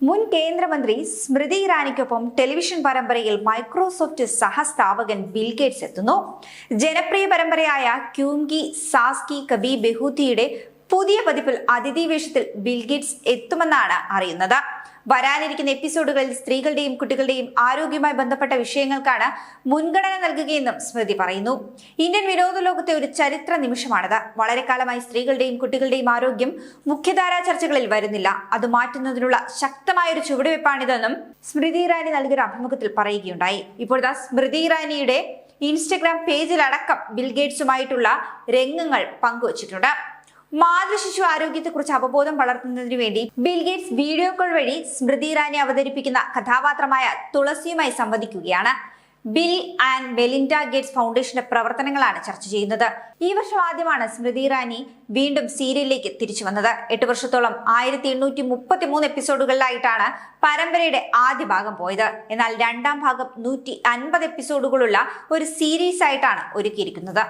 മുൻ കേന്ദ്രമന്ത്രി സ്മൃതി ഇറാനിക്കൊപ്പം ടെലിവിഷൻ പരമ്പരയിൽ മൈക്രോസോഫ്റ്റ് സഹസ്ഥാപകൻ ബിൽഗേറ്റ്സ് എത്തുന്നു. ജനപ്രിയ പരമ്പരയായ ക്യൂംകി സാസ്കി കബി ബെഹൂത്തിയുടെ പുതിയ പതിപ്പിൽ അതിഥി വേഷത്തിൽ ബിൽ ഗേറ്റ്സ് എത്തുമെന്നാണ് അറിയുന്നത്. വരാനിരിക്കുന്ന എപ്പിസോഡുകളിൽ സ്ത്രീകളുടെയും കുട്ടികളുടെയും ആരോഗ്യവുമായി ബന്ധപ്പെട്ട വിഷയങ്ങൾക്കാണ് മുൻഗണന നൽകുകയെന്നും സ്മൃതി പറയുന്നു. ഇന്ത്യൻ വിനോദ ലോകത്തെ ഒരു ചരിത്ര നിമിഷമാണത്. വളരെ കാലമായി സ്ത്രീകളുടെയും കുട്ടികളുടെയും ആരോഗ്യം മുഖ്യധാരാ ചർച്ചകളിൽ വരുന്നില്ല. അത് മാറ്റുന്നതിനുള്ള ശക്തമായ ഒരു ചുവടുവെപ്പാണിതെന്നും സ്മൃതി ഇറാനി നൽകിയൊരു അഭിമുഖത്തിൽ പറയുകയുണ്ടായി. ഇപ്പോഴത്തെ സ്മൃതി ഇറാനിയുടെ ഇൻസ്റ്റഗ്രാം പേജിലടക്കം ബിൽഗേറ്റ്സുമായിട്ടുള്ള രംഗങ്ങൾ പങ്കുവച്ചിട്ടുണ്ട്. മാതൃശിശു ആരോഗ്യത്തെക്കുറിച്ച് അവബോധം വളർത്തുന്നതിനു വേണ്ടി ബിൽഗേറ്റ്സ് വീഡിയോ കോൾ വഴി സ്മൃതി ഇറാനി അവതരിപ്പിക്കുന്ന കഥാപാത്രമായ തുളസിയുമായി സംവദിക്കുകയാണ്. ബിൽ ആൻഡ് ബെലിൻഡ ഗേറ്റ്സ് ഫൗണ്ടേഷന്റെ പ്രവർത്തനങ്ങളാണ് ചർച്ച ചെയ്യുന്നത്. ഈ വർഷം ആദ്യമാണ് സ്മൃതി ഇറാനി വീണ്ടും സീരിയലിലേക്ക് തിരിച്ചു വന്നത്. എട്ട് വർഷത്തോളം ആയിരത്തി എണ്ണൂറ്റി മുപ്പത്തി മൂന്ന് എപ്പിസോഡുകളിലായിട്ടാണ് പരമ്പരയുടെ ആദ്യ ഭാഗം പോയത്. എന്നാൽ രണ്ടാം ഭാഗം നൂറ്റി അൻപത് എപ്പിസോഡുകളുള്ള ഒരു സീരീസ് ആയിട്ടാണ് ഒരുക്കിയിരിക്കുന്നത്.